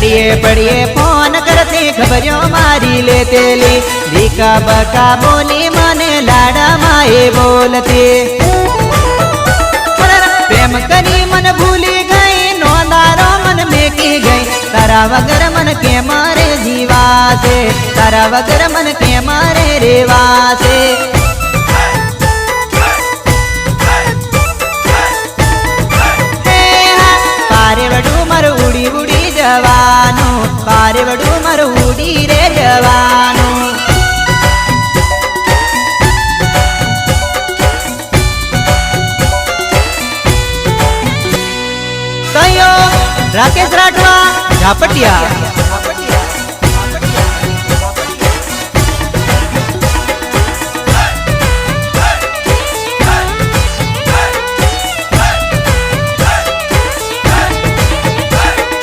ઘડીએ પડીએ ફોન કરતી ખબર્યો મારી લેતેલી દીકા બકા બોલી મને લાડામાં એ બોલતી પ્રેમ કરી મન ભૂલી ગઈ નોંધારો મન મેકી ગઈ તારા વગર મન કે મારે જીવાશે તારા વગર મન કે મારે પારે મારું ઉડી જવાનું કયો રાકેશ રાઠવા ઝાપટિયા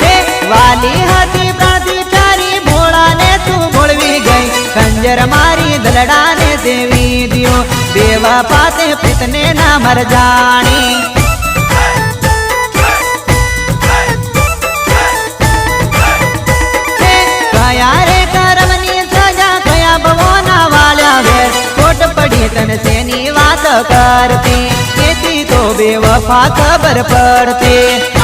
હે કંજર મારી દલડાને દેવી દિયો. દેવા પાતે પિતને ના મર જાણી. રે કરમની સજા કયા ભવોના વાળ્યા વેર પડી તન તેની વાત કરતી? તેથી તો બે વફા ખબર પડતી.